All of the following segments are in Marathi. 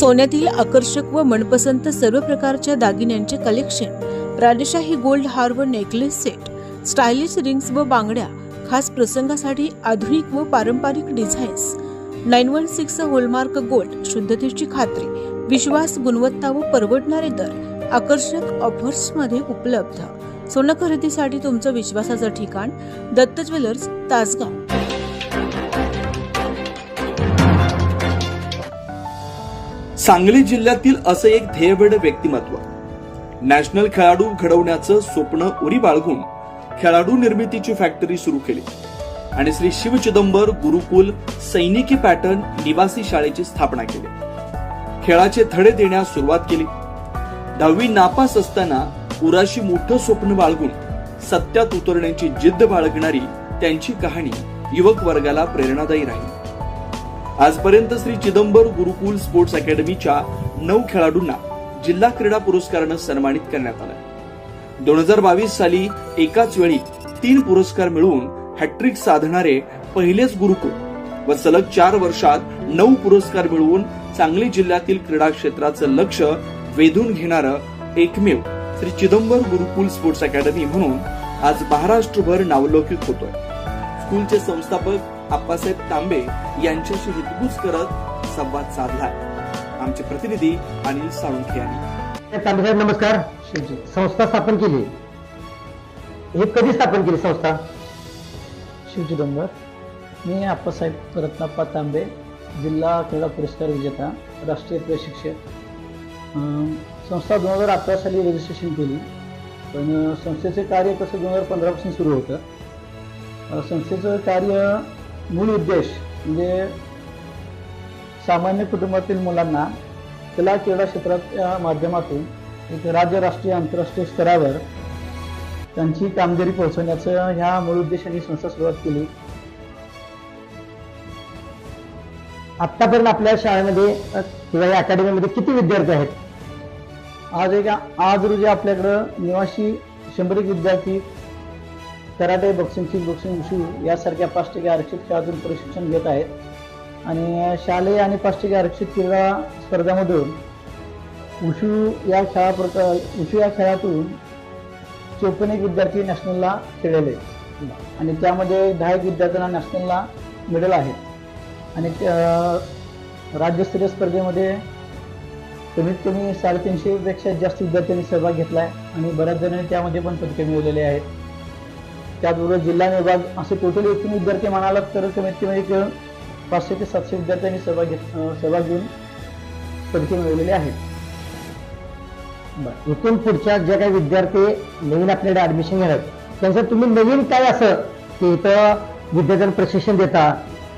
सोन्यातील आकर्षक व मनपसंत सर्व प्रकारच्या दागिन्यांचे कलेक्शन राजशाही गोल्ड हार व नेकलेस सेट स्टायलिश रिंग्स व बांगड्या खास प्रसंगासाठी आधुनिक व पारंपरिक designs nine one six hallmark gold शुद्धतेची खात्री विश्वास गुणवत्ता व परवडणारे दर आकर्षक ऑफर्समध्ये उपलब्ध. सोनं खरेदीसाठी तुमचं विश्वासाचं ठिकाण दत्त ज्वेलर्स तासगाव. सांगली जिल्ह्यातील असं एक ध्येयवेड व्यक्तिमत्व. नॅशनल खेळाडू घडवण्याचं स्वप्न उरी बाळगून खेळाडू निर्मितीची फॅक्टरी सुरू केली. आणि श्री शिव चिदंबर गुरुकुल सैनिकी पॅटर्न निवासी शाळेची स्थापना केली. खेळाचे धडे देण्यास सुरुवात केली. दहावी नापास असताना उराशी मोठं स्वप्न बाळगून सत्यात उतरण्याची जिद्द बाळगणारी त्यांची कहाणी युवक वर्गाला प्रेरणादायी राहील. आजपर्यंत श्री चिदंबर गुरुकुल स्पोर्ट्स अकॅडमीच्या नऊ खेळाडूंना जिल्हा क्रीडा पुरस्कारानं सन्मानित करण्यात आलं दोन हजार बावीस साली एकाच वेळी तीन पुरस्कार मिळवून हॅट्रिक साधणारे पहिलेच गुरुकुल व सलग चार वर्षात नऊ पुरस्कार मिळवून सांगली जिल्ह्यातील क्रीडा क्षेत्राचं लक्ष वेधून घेणारं एकमेव श्री चिदंबर गुरुकुल स्पोर्ट्स अकॅडमी म्हणून आज महाराष्ट्रभर नावलौकिक होतोय. स्कूलचे संस्थापक आप्पासाहेब तांबे यांच्याशी हितगुज करत संवाद साधलाय आमचे प्रतिनिधी अनिल साळुंखे यांनी. तांबेसाहेब नमस्कार. संस्था स्थापन केली. हे कधी स्थापन केली संस्था? शिवचिदंबर मी आप्पासाहेब रत्नाप्पा तांबे जिल्हा क्रीडा पुरस्कार विजेता राष्ट्रीय प्रशिक्षक. अं, संस्था दोन हजार अकरा साली रजिस्ट्रेशन केली. पण संस्थेचे कार्य कसं दोन हजार पंधरापासून सुरू होतं. संस्थेचं कार्य मूळ उद्देश म्हणजे सामान्य कुटुंबातील मुलांना कला क्रीडा क्षेत्राच्या माध्यमातून एक राज्य राष्ट्रीय आंतरराष्ट्रीय स्तरावर त्यांची कामगिरी पोहोचवण्याचं ह्या मूळ उद्देशाने संस्था सुरुवात केली. आतापर्यंत आपल्या शाळेमध्ये किंवा या अकॅडमीमध्ये किती विद्यार्थी आहेत? आज एक आज रोजी आपल्याकडं निवासी शंभर एक विद्यार्थी karate boxing kick boxing wushu यासारख्या पाच टक्के आरक्षित खेळातून प्रशिक्षण घेत आहेत. आणि शालेय आणि पाच टक्के आरक्षित क्रीडा स्पर्धामधून उशू या खेळा प्रकार उशू या खेळातून चोपन्न एक विद्यार्थी नॅशनलला खेळलेले आणि त्यामध्ये दहा एक विद्यार्थ्यांना नॅशनलला मेडल आहे. आणि त्या- राज्यस्तरीय स्पर्धेमध्ये कमीत कमी साडेतीनशेपेक्षा जास्त विद्यार्थ्यांनी सहभाग घेतला आहे आणि बऱ्याच जणांनी त्यामध्ये पण पदके मिळवलेले आहेत. त्याचबरोबर जिल्हा विभाग असे टोटल एकूण विद्यार्थी म्हणालात तर कमीत कमी एक पाचशे ते सातशे विद्यार्थ्यांनी सहभाग घेत सहभाग घेऊन पदके मिळवलेले आहेत बरं. एकूण पुढच्या ज्या काही विद्यार्थी नवीन आपल्याकडे ऍडमिशन घेणार त्यांचं तुम्ही नवीन काय असं की इथं विद्यार्थ्यांना प्रशिक्षण देता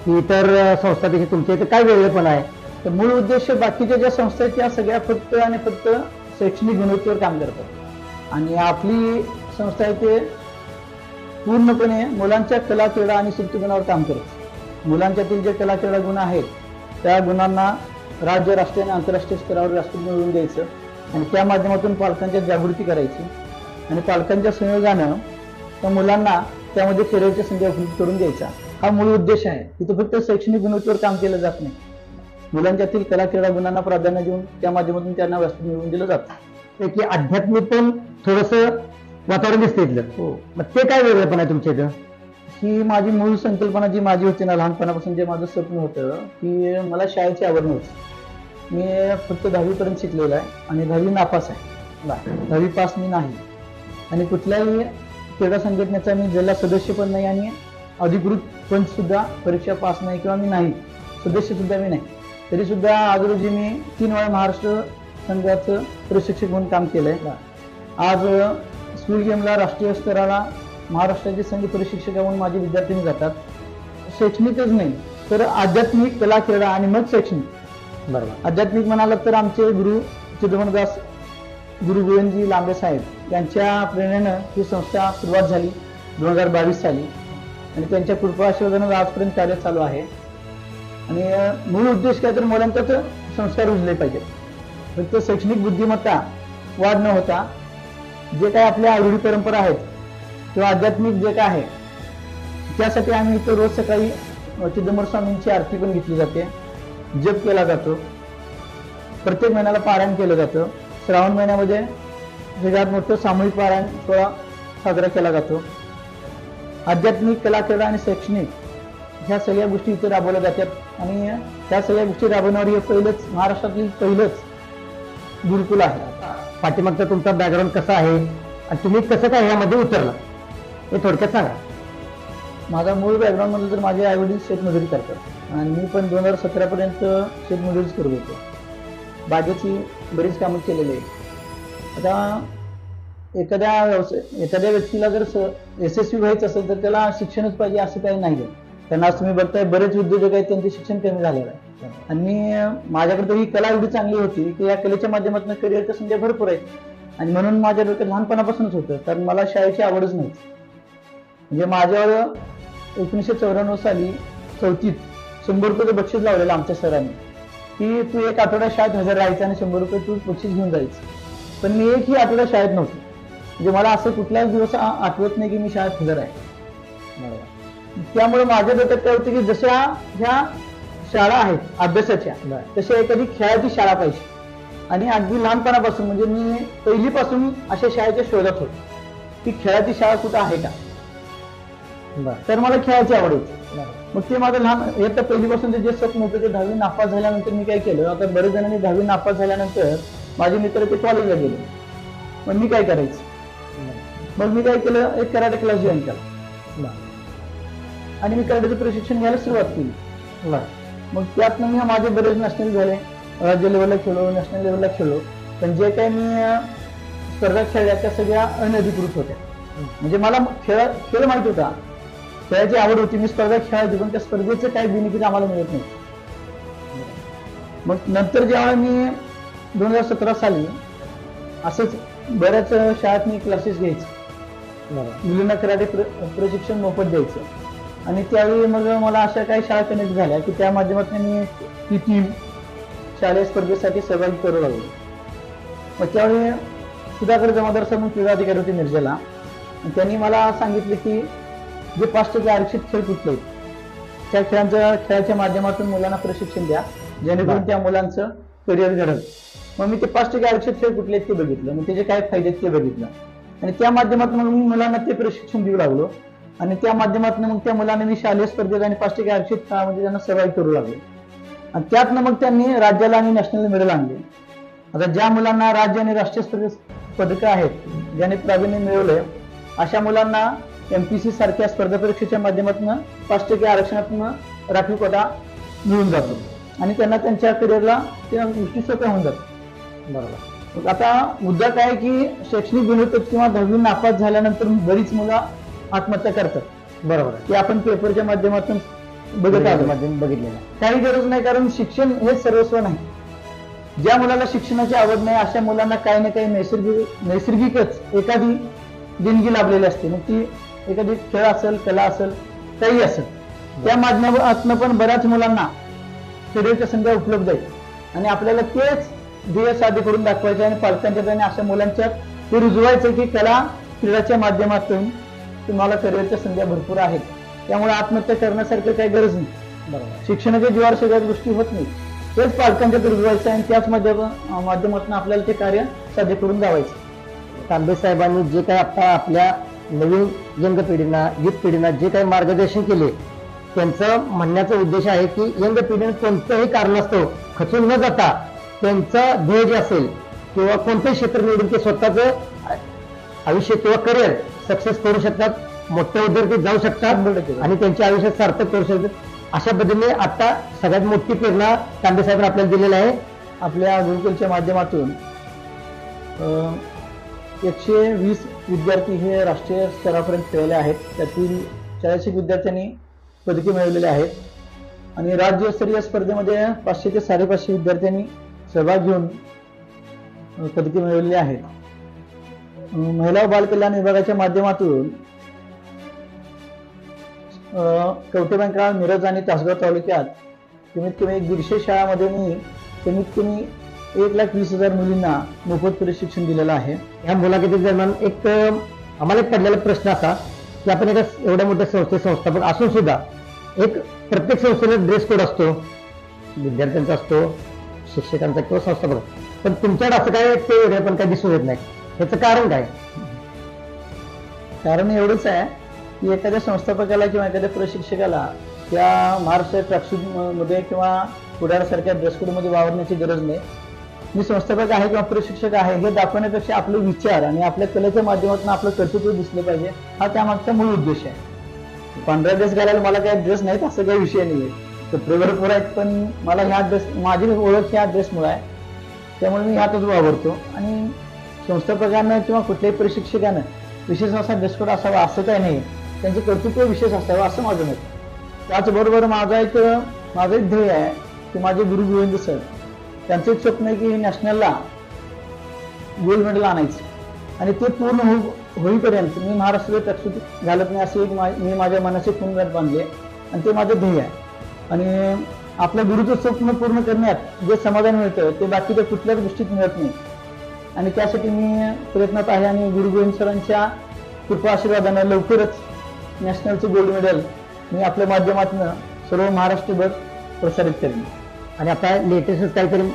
की इतर संस्थापेक्षा तुमच्या इथं काय वेगळेपण आहे तर मूळ उद्देश बाकीच्या ज्या संस्था आहेत त्या सगळ्या फक्त आणि फक्त शैक्षणिक गुणवत्तेवर काम करतात आणि आपली संस्था आहे ते पूर्णपणे मुलांच्या कला क्रीडा आणि शिल्प गुणावर काम करत. मुलांच्यातील जे कला क्रीडा गुण आहेत त्या गुणांना राज्य राष्ट्रीय आणि आंतरराष्ट्रीय स्तरावर व्यासपीठ मिळवून द्यायचं आणि त्या माध्यमातून पालकांच्या जागृती करायची. आणि पालकांच्या संयोगानं त्या मुलांना त्यामध्ये करिअरच्या संधी उपलब्ध करून द्यायचा हा मूळ उद्देश आहे. तिथं फक्त शैक्षणिक गुणवत्तेवर काम केलं जात नाही. मुलांच्यातील कला क्रीडा गुणांना प्राधान्य देऊन त्या माध्यमातून त्यांना व्यासपीठ मिळवून दिलं जातं. की अध्यात्मिक पण थोडंसं वातावरण दिसतं इथलं. हो. मग ते काय वेगळेपण आहे तुमच्या इथं? ही माझी मूळ संकल्पना जी माझी होती ना लहानपणापासून जे माझं स्वप्न होतं की मला शाळेची आवड नव्हती. मी फक्त दहावीपर्यंत शिकलेलो आहे आणि दहावी नापास आहे. दहावी पास मी नाही. आणि कुठल्याही क्रीडा संघटनेचा मी जिल्हा सदस्य पण नाही आणि अधिकृत पण सुद्धा परीक्षा पास नाही किंवा मी नाही. सदस्य सुद्धा मी नाही. तरी सुद्धा आज रोजी मी तीन वेळा महाराष्ट्र संघाचं प्रशिक्षक म्हणून काम केलंय. आज स्कूल गेमला राष्ट्रीय स्तराला महाराष्ट्राचे संघ प्रशिक्षक म्हणून माझे विद्यार्थी जातात. शैक्षणिकच नाही तर आध्यात्मिक कला क्रीडा आणि मग शैक्षणिक. बरोबर. आध्यात्मिक म्हणाल तर आमचे गुरु चिदंबरदास गुरु गोविंदजी लांबे साहेब यांच्या प्रेरणेनं ही संस्था सुरुवात झाली दोन हजार बावीस साली. आणि त्यांच्या कृपा आशीर्वादानं आजपर्यंत कार्य चालू आहे. आणि मूळ उद्देश काय तर मुलांच्याच संस्कार रुजले पाहिजेत. फक्त शैक्षणिक बुद्धिमत्ता वाढ न होता जे काय आपल्या आवडी परंपरा आहेत किंवा आध्यात्मिक जे काय आहे त्यासाठी आम्ही इथं रोज सकाळी चिदंबर स्वामींची आरती पण घेतली जाते. जप केला जातो. प्रत्येक महिन्याला पारायण केलं जातं. श्रावण महिन्यामध्ये सगळ्यात मोठं सामूहिक पारायण सोहळा साजरा केला जातो. आध्यात्मिक कला क्रीडा आणि शैक्षणिक ह्या सगळ्या गोष्टी इथे राबवल्या जातात. आणि त्या सगळ्या गोष्टी राबवणारी हे पहिलंच महाराष्ट्रातील पहिलंच गुरुकुल आहे. पाठीमागचा तुमचा बॅकग्राऊंड कसा आहे? आणि तुम्ही कसं काय ह्यामध्ये उतरला? हे थोडक्यात सांगा. माझा मूळ बॅकग्राऊंडमध्ये तर माझे आई वडील शेतमजुरी करतात. आणि मी पण दोन हजार सतरा पर्यंत शेतमजुरीच करत होतो. बागेची बरीच कामं केलेली आहे आता एखाद्या व्यवसाय एखाद्या व्यक्तीला जर स- यशस्वी व्हायचं असेल तर त्याला शिक्षणच पाहिजे असं काही नाही आहे त्यांना आज तुम्ही बघताय बरेच उद्योजक आहेत त्यांचे शिक्षण कमी झालेलं आहे. आणि माझ्याकडे तर ही कला एवढी चांगली होती की या कलेच्या माध्यमातून करिअरच्या संध्या भरपूर आहेत. आणि म्हणून माझ्या डोक्यात लहानपणापासूनच होतं कारण मला शाळेची आवडच नव्हती. म्हणजे माझ्यावर एकोणीसशे चौऱ्याण्णव साली चौथीत शंभर रुपयाचं बक्षीस लावलेलं आमच्या सरांनी. की तू एक आठवडा शाळेत हजर राहायचं आणि शंभर रुपये तू बक्षीस घेऊन जायचं. पण मी एकही आठवडा शाळेत नव्हतो. म्हणजे मला असं कुठल्याच दिवस आठवत नाही की मी शाळेत हजर आहे. त्यामुळे माझ्या डोक्यात काय होतं की जशा ह्या शाळा आहेत अभ्यासाच्या तशा एखादी खेळाची शाळा पाहिजे. आणि अगदी लहानपणापासून म्हणजे मी पहिलीपासून अशा शाळेच्या शोधात होतो. की खेळाची शाळा कुठं आहे का? तर मला खेळाची आवड होती. मग ते माझं लहान इयत्ता पहिलीपासून जे स्वप्न होतं ते दहावी नापास झाल्यानंतर मी काय केलं? आता बरेच जणांनी दहावी नापास झाल्यानंतर माझे मित्र ते कॉलेजला गेले. मग मी काय करायचं? मग मी काय केलं? एक कराटे क्लास जॉईन केला. आणि मी कराटेचं प्रशिक्षण घ्यायला सुरुवात केली. मग त्यातनं मी माझे बरेच नॅशनल झाले. राज्य लेवलला खेळलो नॅशनल लेवलला खेळलो. पण जे काही मी स्पर्धा खेळल्या त्या सगळ्या अनधिकृत होत्या. म्हणजे मला खेळ खेळ माहीत होता. खेळाची आवड होती. मी स्पर्धा खेळायची पण त्या स्पर्धेचं काही बेनिफिट आम्हाला मिळत नाही मग नंतर जेव्हा मी दोन हजार सतरा साली असंच बऱ्याच शाळेत मी क्लासेस घ्यायचे. मुलींना कराटे प्र- प्रशिक्षण मोफत द्यायचं. आणि त्यावेळी मग मला अशा काही शाळा कनेक्ट झाल्या की त्या माध्यमातून मी ती टीम शालेय स्पर्धेसाठी सहभागी करू लागलो मग त्यावेळी सुधाकर जमादार सर म्हणून क्रीडा अधिकारी होते मिरजेला. आणि त्यांनी मला सांगितले की जे पाच टक्के आरक्षित खेळ कुठले आहेत त्या खेळांच्या खेळाच्या माध्यमातून मुलांना प्रशिक्षण द्या जेणेकरून त्या मुलांचं करिअर घडल. मग मी ते पाच टक्के आरक्षित खेळ कुठले आहेत ते बघितलं. मग त्याचे काय फायदे आहेत ते बघितलं. आणि त्या माध्यमातून मग मी मुलांना ते प्रशिक्षण देऊ लागलो. आणि त्या माध्यमातून मग त्या मुलांना मी शालेय स्पर्धेत आणि पाच टक्के आरक्षित काळामध्ये त्यांना सर्वाईव्ह करू लागले. आणि त्यातनं मग त्यांनी राज्याला आणि नॅशनल मेडल आणले. आता ज्या मुलांना राज्य आणि राष्ट्रीय स्पर्धेत पदकं आहेत ज्याने प्रावीण्य मिळवलंय अशा मुलांना एमपीसी सारख्या स्पर्धा परीक्षेच्या माध्यमातून पाच टक्के आरक्षणातून राखीव कोटा मिळून जातो. आणि त्यांना त्यांच्या करिअरला त्या गोष्टी सोप्या होऊन जातात बरोबर. आता मुद्दा काय आहे की शैक्षणिक गुणवत्तेत किंवा दहावी नापास झाल्यानंतर बरीच मुलं आत्महत्या करतात. बरोबर. आहे ते आपण पेपरच्या माध्यमातून बघत आलो माध्यम बघितलेलं आहे. काही गरज नाही कारण शिक्षण हे सर्वस्व नाही. ज्या मुलाला शिक्षणाची आवड नाही अशा मुलांना काही ना काही नैसर्गिक नैसर्गिकच एखादी देणगी लाभलेली असते. मग ती एखादी खेळ असेल कला असेल काही असेल त्या माध्यमातून पण बऱ्याच मुलांना करिअरच्या संध्या उपलब्ध आहेत. आणि आपल्याला तेच ध्येय साध्य करून दाखवायचे आणि पालकांच्या आणि अशा मुलांच्या ते रुजवायचं की कला क्रीडाच्या माध्यमातून तुम्हाला करिअरच्या संध्या भरपूर आहेत. त्यामुळे आत्महत्या करण्यासारखं काही गरज नाही. बरोबर. शिक्षणाच्या जीवावर सगळ्याच गोष्टी होत नाही तेच पालकांच्या रुजवायचं आणि त्याच माध्यम माध्यमातून आपल्याला ते कार्य साध्य करून जावायचं. तांबे साहेबांनी जे काही आता आपल्या नवीन यंग पिढींना युथ पिढींना जे काही मार्गदर्शन केले त्यांचं म्हणण्याचा उद्देश आहे की यंग पिढीने कोणत्याही कारणास्तव खचून न जाता त्यांचं ध्येय जे असेल किंवा कोणतंही क्षेत्र निवडून ते स्वतःचं आयुष्य किंवा करिअर सक्सेस करू शकतात मोठ्या उद्योगात जाऊ शकतात. आणि त्यांच्या आयुष्यात सार्थक करू शकतात. अशा पद्धतीने आता सगळ्यात मोठी प्रेरणा तांबे साहेब आपल्याला दिलेली आहे. आपल्या गुरुकुलच्या माध्यमातून एकशे वीस विद्यार्थी हे राष्ट्रीय स्तरापर्यंत खेळले आहेत. त्यातील चाळीस विद्यार्थ्यांनी पदके मिळवलेले आहेत. आणि राज्यस्तरीय स्पर्धेमध्ये पाचशे ते साडेपाचशे विद्यार्थ्यांनी सहभाग घेऊन पदके मिळवलेली आहेत. महिला व बालकल्याण विभागाच्या माध्यमातून अं, कवठे बँका मिरज आणि तासगाव तालुक्यात कमीत कमी एक दीडशे शाळामध्ये मी कमीत कमी एक लाख वीस हजार मुलींना मोफत प्रशिक्षण दिलेलं आहे. या मुलाखती दरम्यान एक आम्हाला एक पडलेला प्रश्न असा की आपण एका एवढ्या मोठ्या संस्थे संस्थापक असून सुद्धा एक प्रत्येक संस्थेला ड्रेस कोड असतो विद्यार्थ्यांचा असतो शिक्षकांचा किंवा संस्थापक. पण तुमच्याकडे असं काय ते वेगळे पण काय दिसून येत नाही. ह्याचं कारण काय? कारण एवढंच आहे की एखाद्या संस्थापकाला किंवा एखाद्या प्रशिक्षकाला त्या महाराष्ट्र ट्रॅकसूटमध्ये किंवा पुढाऱ्यासारख्या ड्रेसकोडमध्ये वावरण्याची गरज नाही. मी संस्थापक आहे किंवा प्रशिक्षक आहे हे दाखवण्यापेक्षा आपले विचार आणि आपल्या कलेच्या माध्यमातून आपलं कर्तृत्व दिसलं पाहिजे हा त्यामागचा मूळ उद्देश आहे. पांढरा ड्रेस घालायला मला काही ड्रेस नाहीत असं काही विषय नाही कपडे भरपूर आहेत पण मला ह्या ड्रेस माझी ओळख ह्या ड्रेसमुळे आहे. त्यामुळे मी ह्यातच वावरतो आणि संस्थापकांना किंवा कुठल्याही प्रशिक्षकानं विशेष असा ड्रेस असावा असं काही नाही. त्यांचं कर्तृत्व विशेष असावं असं माझं मत. त्याचबरोबर माझा एक माझं एक ध्येय आहे की माझे गुरु गोविंद सर त्यांचं एक स्वप्न आहे की नॅशनलला गोल्ड मेडल आणायचं. आणि ते पूर्ण हो होईपर्यंत मी महाराष्ट्राला ट्रॅकसूट घालत नाही असे एक मा- मी माझ्या मनाचे पुनरात बांधले आणि ते माझं ध्येय आहे. आणि आपल्या गुरुचं स्वप्न पूर्ण करण्यात जे समाधान मिळतं ते बाकीच्या कुठल्याच गोष्टीत मिळत नाही. आणि त्यासाठी मी प्रयत्नात आहे आणि गुरु गोविंद सरांच्या कृपा आशीर्वादानं लवकरच नॅशनलचं गोल्ड मेडल मी आपल्या माध्यमातून सर्व महाराष्ट्रभर प्रसारित करेन. आणि आता लेटेस्ट काहीतरी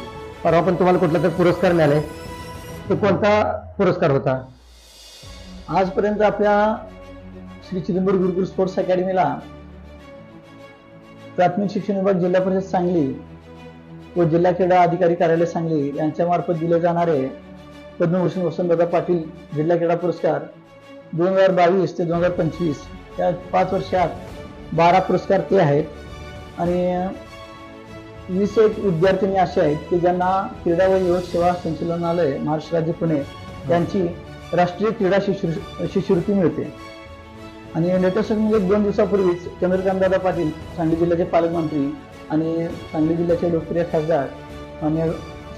परवा पण तुम्हाला कुठला तर पुरस्कार मिळालाय. तो कोणता पुरस्कार होता? आजपर्यंत आपल्या श्री चिदंबर गुरुकुल स्पोर्ट्स अकॅडमीला प्राथमिक शिक्षण विभाग जिल्हा परिषद सांगली व जिल्हा क्रीडा अधिकारी कार्यालय सांगली यांच्यामार्फत दिले जाणारे पद्मभूषण वसंतदादा पाटील जिल्हा क्रीडा पुरस्कार दोन हजार बावीस ते दोन हजार पंचवीस या पाच वर्षात बारा पुरस्कार ते आहेत. आणि वीस एक विद्यार्थिनी असे आहेत की ज्यांना क्रीडा व युवक सेवा संचालनालय महाराष्ट्र राज्य पुणे यांची राष्ट्रीय क्रीडा शिष्य शिष्यवृत्ती मिळते. आणि लेटेस्ट म्हणजे दोन दिवसापूर्वीच चंद्रकांतदादा पाटील सांगली जिल्ह्याचे पालकमंत्री आणि सांगली जिल्ह्याचे लोकप्रिय खासदार मान्य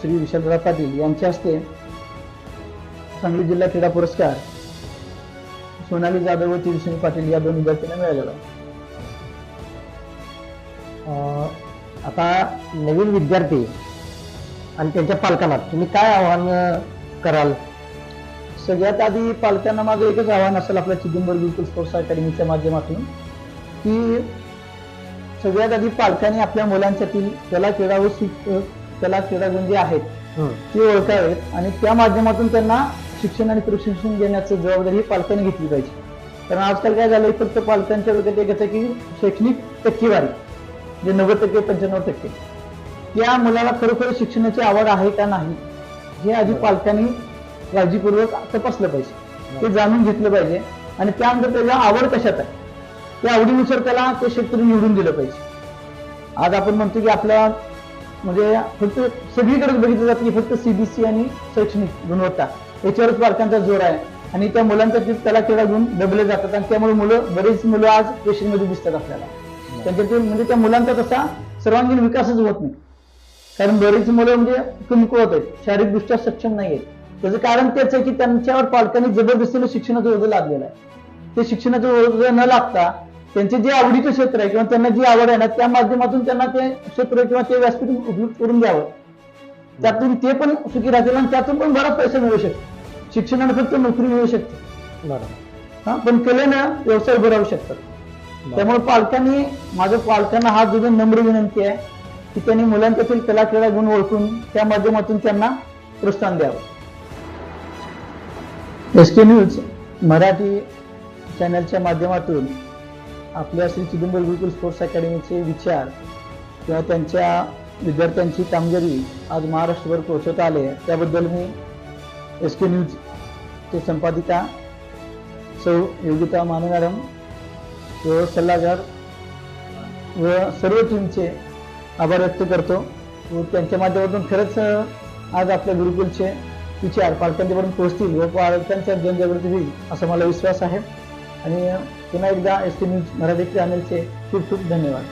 श्री विशालदादा पाटील यांच्या हस्ते सांगली जिल्हा क्रीडा पुरस्कार सोनाली जाधव व तेजस्विनी पाटील या दोन विद्यार्थ्यांना मिळालेला आहे. आता नवीन विद्यार्थी आणि त्यांच्या पालकांना तुम्ही काय आव्हान कराल सगळ्यात आधी पालकांना माझं एकच आव्हान असेल आपल्या चिदंबर गुरुकुल स्पोर्ट्स अकॅडमीच्या माध्यमातून की सगळ्यात आधी पालकांनी आपल्या मुलांसाठी कला क्रीडा व शिक- कला क्रीडा गुण जे आहेत. ते ओळखावेत आणि त्या माध्यमातून त्यांना शिक्षण आणि प्रशिक्षण देण्याची जबाबदारी पालकांनी घेतली पाहिजे. कारण आजकाल काय झालंय फक्त पालकांच्या डोक्यात एकच की शैक्षणिक टक्केवारी जे नव्वद टक्के पंच्याण्णव टक्के. त्या मुलाला खरोखर शिक्षणाची आवड आहे का नाही हे आधी पालकांनी काळजीपूर्वक तपासलं पाहिजे. ते जाणून घेतलं पाहिजे आणि त्यानंतर त्याला आवड कशात आहे त्या आवडीनुसार त्याला ते क्षेत्र निवडून दिलं पाहिजे. आज आपण म्हणतो की आपल्या म्हणजे फक्त सगळीकडे बघितलं जातं की फक्त सीबीएसई आणि शैक्षणिक गुणवत्ता. याच्यावरच पालकांचा जोर आहे. आणि त्या मुलांचा ते त्याला क्रीडा गुण दबले जातात. आणि त्यामुळे मुलं बरेच मुलं आज पेशीमध्ये दिसतात आपल्याला. त्यांच्या ते म्हणजे त्या मुलांचा तसा सर्वांगीण विकासच होत नाही. कारण बरीच मुलं म्हणजे कमकुवत आहेत. शारीरिकदृष्ट्या सक्षम नाही आहेत. त्याचं कारण तेच आहे की त्यांच्यावर पालकांनी जबरदस्तीनं शिक्षणाचं ओझं लादलेलं आहे. ते शिक्षणाचं ओझं न लागता त्यांचे जे आवडीचं क्षेत्र आहे किंवा त्यांना जी आवड आहे ना त्या माध्यमातून त्यांना ते क्षेत्र किंवा ते व्यासपीठ उपयुक्त करून द्यावं त्यातून ते पण सुखी राहतील आणि त्यातून पण बराच पैसा मिळू शकतो. शिक्षणाने फक्त नोकरी मिळू शकते. बरोबर. हा पण कलेनं व्यवसाय उभे राहू शकतात त्यामुळे पालकांनी माझ्या पालकांना हा जुने नम्र विनंती आहे की त्यांनी मुलांच्यातील कला क्रीडा गुण ओळखून त्या माध्यमातून त्यांना प्रोत्साहन द्यावं. एस के न्यूज मराठी चॅनलच्या माध्यमातून आपल्या श्री चिदंबर गुरुकुल स्पोर्ट्स अकॅडमीचे विचार किंवा त्यांच्या विद्यार्थ्यांची कामगिरी आज महाराष्ट्रभर पोहोचवता आले त्याबद्दल मी एस के न्यूज चे संपादिका सौ योगिता माननारम व सल्लागार व सर्व टीमचे आभार व्यक्त करतो. व त्यांच्या माध्यमातून खरंच आज आपल्या गुरुकुलचे विचार पालकांच्यापर्यंत पोहोचतील व पालकांच्या जनजागृती होईल असा मला विश्वास आहे. आणि पुन्हा एकदा एस टी न्यूज मराठी चॅनलचे खूप खूप धन्यवाद.